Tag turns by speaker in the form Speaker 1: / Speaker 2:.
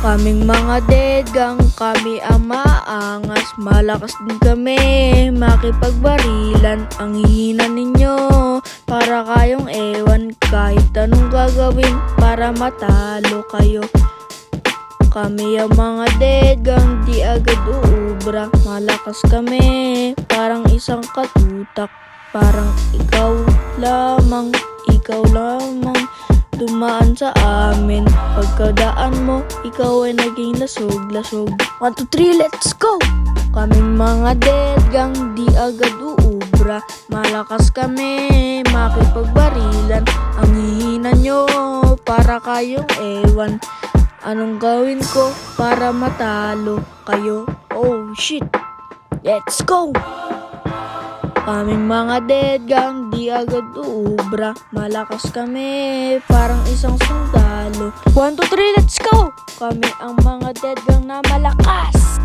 Speaker 1: Kaming mga dead gang, kami ang maangas. Malakas din kami, makipagbarilan Ang hihina ninyo, para kayong ewan Kahit anong gagawin, para matalo kayo. Kami ang mga dead gang, di agad uubra. Malakas kami, parang isang katutak. Parang ikaw lamang, ikaw lamang Dumaan sa amin Pagkadaan mo, ikaw ay naging lasog-lasog 1, 2, 3, let's go! Kaming mga dead gang, di agad uubra Malakas kami, makipagbarilan Ang hihina nyo, para kayong ewan Anong gawin ko para matalo kayo? Oh shit! Let's go! Kaming mga dead gang, di agad uubra. Malakas kami, parang isang sundalo. 1, 2, 3, let's go! Kami ang mga dead gang na malakas